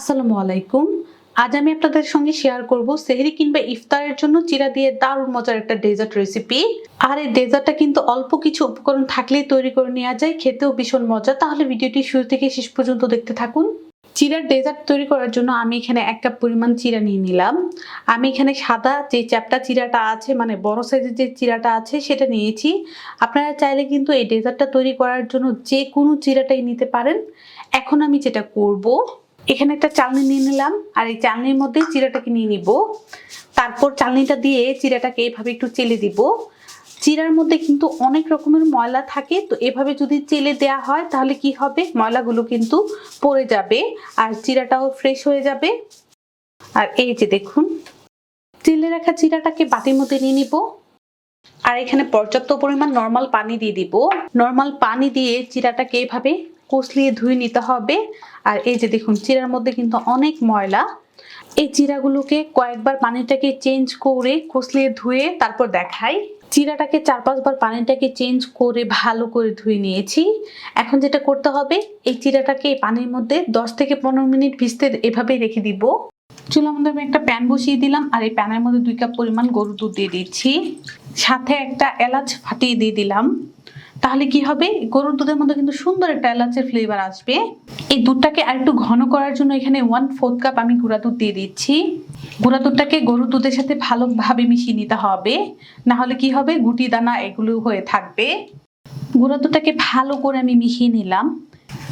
আসসালামু আলাইকুম। আজ আমি আপনাদের সঙ্গে শেয়ার করব সেহরি কিংবা ইফতারের জন্য চিরা দিয়ে দারুণ মজার একটা ডেজার্ট রেসিপি আর এই ডেজার্টটা কিন্তু অল্প কিছু উপকরণ থাকলেই তৈরি করে নেওয়া যায়, খেতেও ভীষণ মজা। তাহলে ভিডিওটি শুরু থেকে শেষ পর্যন্ত দেখতে থাকুন। চিরার ডেজার্ট তৈরি করার জন্য আমি এখানে এক কাপ পরিমাণ চিরা নিয়ে নিলাম। আমি এখানে সাদা যে চ্যাপটা চিরাটা আছে মানে বড় সাইজের যে চিরাটা আছে, সেটা নিয়েছি। আপনারা চাইলে কিন্তু এই ডেজার্টটা তৈরি করার জন্য যে কোনো চিরাটাই নিতে পারেন। এখন আমি যেটা করব এখানে একটা চালনি নিয়ে নিলাম, আর এই চালনির মধ্যে চিরাটাকে নিয়ে নিব। তারপর চালনিটা দিয়ে চিরাটাকে এভাবে একটু চেলে দিব। চিরার মধ্যে কিন্তু অনেক রকমের ময়লা থাকে, তো এভাবে যদি চেলে দেয়া হয় তাহলে কি হবে? ময়লাগুলো কিন্তু পড়ে যাবে, আর চিরাটাও ফ্রেশ হয়ে যাবে। আর এই যে দেখুন, চেলে রাখা চিরাটাকে বাটির মধ্যে নিয়ে নিব। আর এখানে পর্যাপ্ত পরিমাণ নর্মাল পানি দিয়ে দিব। নর্মাল পানি দিয়ে চিরাটাকে এভাবে কষলিয়ে ধুয়ে নিতে হবে। আর এই যে দেখুন, চিরার মধ্যে কিন্তু অনেক ময়লা। এই চিরাগুলোকে কয়েকবার পানিটাকে চেঞ্জ করে কষলিয়ে ধুয়ে তারপর দেখাই। চিরাটাকে চার পাঁচবার পানিটাকে চেঞ্জ করে ভালো করে ধুয়ে নিয়েছি। এখন যেটা করতে হবে, এই চিরাটাকে এই পানির মধ্যে দশ থেকে পনেরো মিনিট ভিজতে এভাবেই রেখে দিব। চুলার মধ্যে আমি একটা প্যান বসিয়ে দিলাম আর এই প্যানের মধ্যে দুই কাপ পরিমাণ গরুর দুধ দিয়ে দিচ্ছি। সাথে একটা এলাচ ফাটিয়ে দিয়ে দিলাম। তাহলে কি হবে? গরুর দুধের মধ্যে কিন্তু সুন্দর একটা এলাচের ফ্লেভার আসবে। এই দুধটাকে আর একটু ঘন করার জন্য এখানে ওয়ান ফোর্থ কাপ আমি গুঁড়া দুধ দিয়ে দিচ্ছি। গুঁড়া দুধটাকে গরুর দুধের সাথে ভালোভাবে মিশিয়ে নিতে হবে। না হলে কি হবে? গুটি দানা এগুলো হয়ে থাকবে। গুঁড়া দুধটাকে ভালো করে আমি মিশিয়ে নিলাম।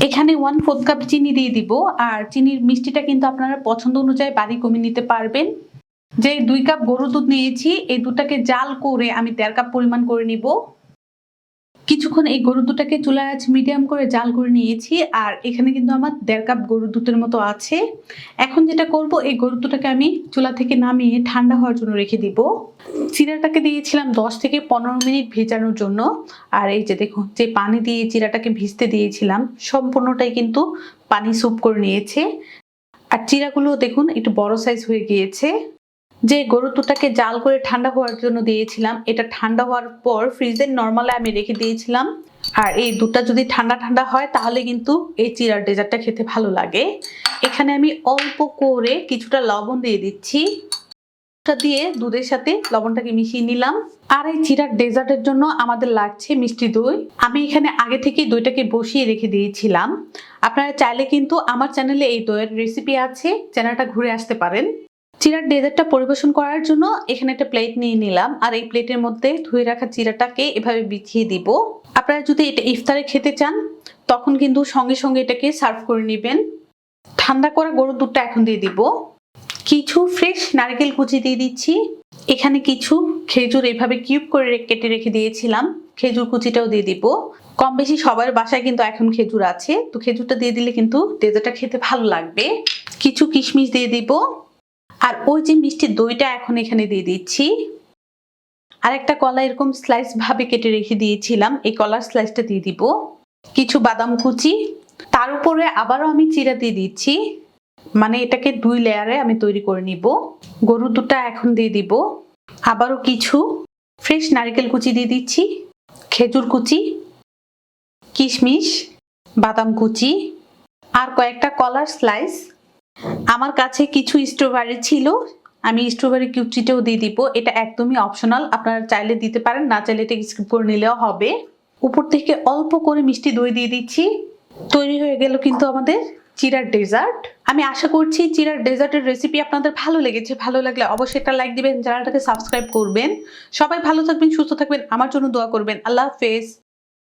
এখানে ওয়ান ফোর্থ কাপ চিনি দিয়ে দিব। আর চিনির মিষ্টিটা কিন্তু আপনারা পছন্দ অনুযায়ী বাড়ি কমিয়ে নিতে পারবেন। যে দুই কাপ গরুর দুধ নিয়েছি, এই দুধটাকে জাল করে আমি দেড় কাপ পরিমাণ করে নিব। কিছুক্ষণ এই গরুর দুধটাকে চুলার আঁচ মিডিয়াম করে জাল করে নিয়েছি, আর এখানে কিন্তু আমার দেড় কাপ গরুর দুধের মতো আছে। এখন যেটা করব, এই গরুর দুটাকে আমি চুলা থেকে নামিয়ে ঠান্ডা হওয়ার জন্য রেখে দিব। চিরাটাকে দিয়েছিলাম দশ থেকে পনেরো মিনিট ভেজানোর জন্য, আর এই যে দেখুন, যে পানি দিয়ে চিরাটাকে ভিজতে দিয়েছিলাম, সম্পূর্ণটাই কিন্তু পানি স্যুপ করে নিয়েছে। আর চিরাগুলো দেখুন, একটু বড় সাইজ হয়ে গিয়েছে। যে গরুর দুধটাকে জাল করে ঠান্ডা হওয়ার জন্য দিয়েছিলাম, এটা ঠান্ডা হওয়ার পর ফ্রিজের নর্মালে আমি রেখে দিয়েছিলাম। আর এই দুধটা যদি ঠান্ডা ঠান্ডা হয়, তাহলে কিন্তু এই চিরার ডেজার্টটা খেতে ভালো লাগে। এখানে আমি অল্প করে কিছুটা লবণ দিয়ে দিচ্ছি। দিয়ে দুধের সাথে লবণটাকে মিশিয়ে নিলাম। আর এই চিরার ডেজার্টের জন্য আমাদের লাগছে মিষ্টি দই। আমি এখানে আগে থেকে দইটাকে বসিয়ে রেখে দিয়েছিলাম। আপনারা চাইলে কিন্তু আমার চ্যানেলে এই দইয়ের রেসিপি আছে চ্যানেলটা ঘুরে আসতে পারেন। চিরার ডেজার্টটা পরিবেশন করার জন্য এখানে একটা প্লেট নিয়ে নিলাম। আর এই প্লেটের মধ্যে ধুয়ে রাখা চিরাটাকে এভাবে বিছিয়ে দিব। আপনারা যদি এটা ইফতারে খেতে চান, তখন কিন্তু সঙ্গে সঙ্গে এটাকে সার্ভ করে নেবেন। ঠান্ডা করা গরুর দুধটা এখন দিয়ে দিব। কিছু ফ্রেশ নারকেল কুচি দিয়ে দিচ্ছি। এখানে কিছু খেজুর এভাবে কিউব করে কেটে রেখে দিয়েছিলাম। খেজুর কুচিটাও দিয়ে দিব। কম বেশি সবার বাসায় কিন্তু এখন খেজুর আছে। তো খেজুরটা দিয়ে দিলে কিন্তু ডেজার্টটা খেতে ভালো লাগবে। কিছু কিশমিশ দিয়ে দিব। আর ওই যে মিষ্টি দইটা এখন এখানে দিয়ে দিচ্ছি। আর একটা কলা এরকম স্লাইস ভাবে কেটে রেখে দিয়েছিলাম, এই কলার স্লাইসটা দিয়ে দিব। কিছু বাদাম কুচি, তার উপরে আবারও আমি চিরা দিয়ে দিচ্ছি। মানে এটাকে দুই লেয়ারে আমি তৈরি করে নিব। গরুর দুধটা এখন দিয়ে দিব। আবারও কিছু ফ্রেশ নারকেল কুচি দিয়ে দিচ্ছি, খেজুর কুচি, কিশমিশ, বাদাম কুচি, আর কয়েকটা কলার স্লাইস আমার কাছে কিছু স্ট্রবেরি ছিল, আমি স্ট্রবেরি কিউচিটাও দিয়ে দিব। এটা একদমই অপশনাল আপনারা চাইলে দিতে পারেন, না চাইলে এটা স্কিপ করে নিলেও হবে। উপর থেকে অল্প করে মিষ্টি দই দিয়ে দিচ্ছি। তৈরি হয়ে গেল কিন্তু আমাদের চিরার ডেজার্ট আমি আশা করছি চিরার ডেজার্টের রেসিপি আপনাদের ভালো লেগেছে। ভালো লাগলে অবশ্যই একটা লাইক দিবেন, চ্যানেলটাকে সাবস্ক্রাইব করবেন। সবাই ভালো থাকবেন, সুস্থ থাকবেন, আমার জন্য দোয়া করবেন। আল্লাহ হাফেজ।